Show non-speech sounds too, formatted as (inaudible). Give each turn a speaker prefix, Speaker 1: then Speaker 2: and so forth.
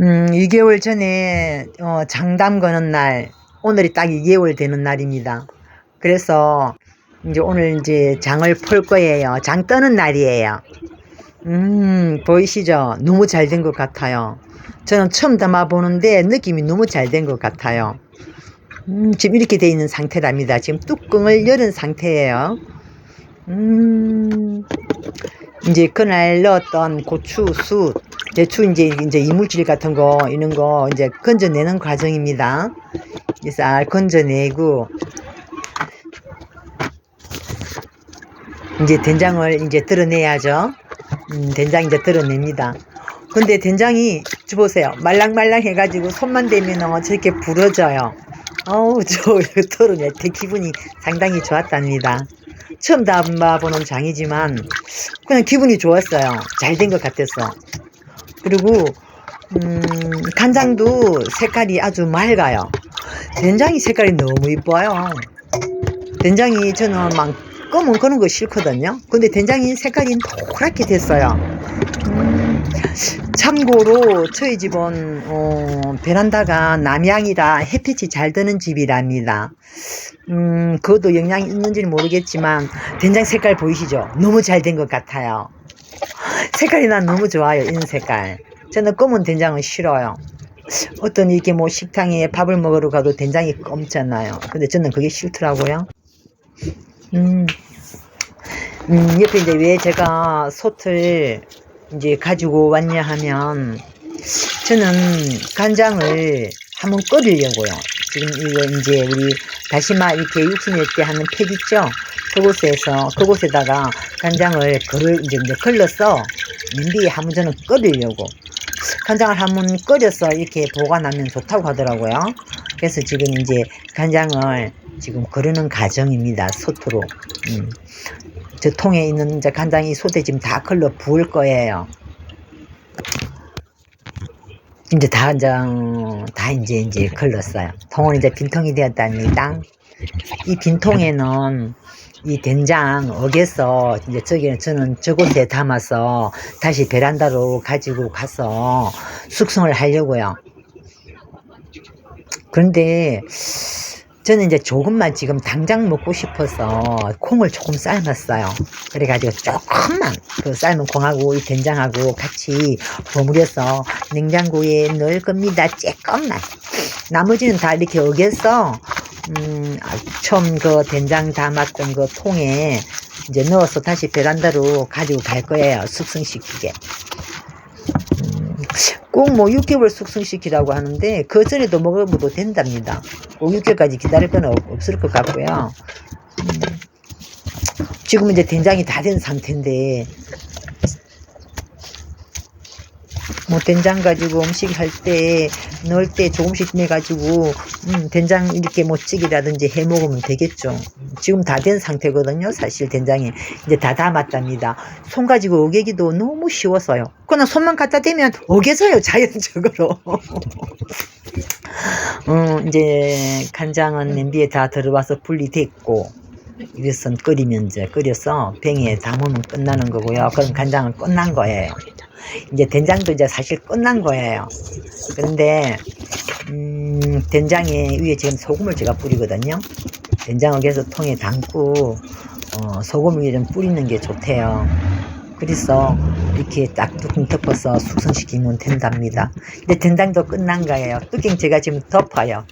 Speaker 1: 음, 2개월 전에 어, 장담 거는 날, 오늘이 딱 2개월 되는 날입니다. 그래서 이제 오늘 이제 장을 폴 거예요. 장 떠는 날이에요. 음, 보이시죠? 너무 잘 된 것 같아요. 저는 처음 담아보는데 느낌이 너무 잘 된 것 같아요. 음, 지금 이렇게 돼 있는 상태랍니다. 지금 뚜껑을 열은 상태예요. 음, 이제 그날 넣었던 고추, 숯, 대추 이제 이제 이물질 같은 거 이런 거 이제 건져내는 과정입니다. 쌀 건져내고 이제 된장을 이제 드러내야죠. 음, 된장 이제 드러냅니다. 근데 된장이 저 보세요. 말랑말랑 해가지고 손만 대면 어, 저렇게 부러져요. 어우 (laughs) 저 털어낼 때 기분이 상당히 좋았답니다. 처음 담아보는 장이지만 그냥 기분이 좋았어요. 잘 된 것 같았어. 그리고 음, 간장도 색깔이 아주 맑아요. 된장이 색깔이 너무 이뻐요. 된장이 저는 막 검은 그런 거 싫거든요. 근데 된장이 색깔이 노랗게 됐어요. 음, 참고로 저희 집은 어, 베란다가 남향이라 햇빛이 잘 드는 집이랍니다. 음, 그것도 영향이 있는지는 모르겠지만 된장 색깔 보이시죠? 너무 잘 된 것 같아요. 색깔이 난 너무 좋아요. 이런 색깔. 저는 검은 된장은 싫어요. 어떤 이렇게 뭐 식당에 밥을 먹으러 가도 된장이 검잖아요. 근데 저는 그게 싫더라고요. 음, 음, 옆에 이제 왜 제가 솥을 이제 가지고 왔냐 하면 저는 간장을 한번 끓이려고요. 지금 이거 이제 우리 다시마 이렇게 육수 낼 때 하는 팩 있죠? 그곳에서, 그곳에다가 간장을 걸을, 이제, 이제 걸러서 냄비에 한 번 저는 끓이려고. 간장을 한 번 끓여서 이렇게 보관하면 좋다고 하더라고요. 그래서 지금 이제 간장을 지금 거르는 과정입니다. 솥으로. 음. 저 통에 있는 이제 간장이 솥에 지금 다 걸러 부을 거예요. 이제 다 이제 다 이제 이제 걸렀어요. 통은 이제 빈통이 되었답니다. 이 빈통에는 이 된장 억에서 이제 저기는 저는 저곳에 담아서 다시 베란다로 가지고 가서 숙성을 하려고요. 그런데 저는 이제 조금만 지금 당장 먹고 싶어서 콩을 조금 삶았어요. 그래가지고 조금만 그 삶은 콩하고 이 된장하고 같이 버무려서 냉장고에 넣을 겁니다. 조금만. 나머지는 다 이렇게 어겨서 음, 아, 처음 그 된장 담았던 그 통에 이제 넣어서 다시 베란다로 가지고 갈 거예요. 숙성시키게. 꼭뭐 6개월 숙성시키라고 하는데 그 전에도 먹어도 된답니다. 꼭 6개월까지 기다릴 건 없, 없을 것 같고요. 음, 지금 이제 된장이 다 된 상태인데 뭐 된장 가지고 음식 할 때 넣을 때 조금씩 내 가지고 음, 된장 이렇게 뭐 찌개라든지 해 먹으면 되겠죠. 지금 다 된 상태거든요. 사실 된장이 이제 다 담았답니다. 손 가지고 어개기도 너무 쉬웠어요. 그냥 손만 갖다 대면 어개져요 (laughs) 자연적으로. (laughs) 어, 이제 간장은 냄비에 다 들어와서 분리됐고 이것은 끓이면 이제 끓여서 병에 담으면 끝나는 거고요. 그럼 간장은 끝난 거예요. 이제 된장도 이제 사실 끝난 거예요. 그런데 음, 된장에 위에 지금 소금을 제가 뿌리거든요. 된장을 계속 통에 담고 어, 소금을 위에 좀 뿌리는 게 좋대요. 그래서 이렇게 딱 뚜껑 덮어서 숙성시키면 된답니다. 이제 된장도 끝난 거예요. 뚜껑 제가 지금 덮어요.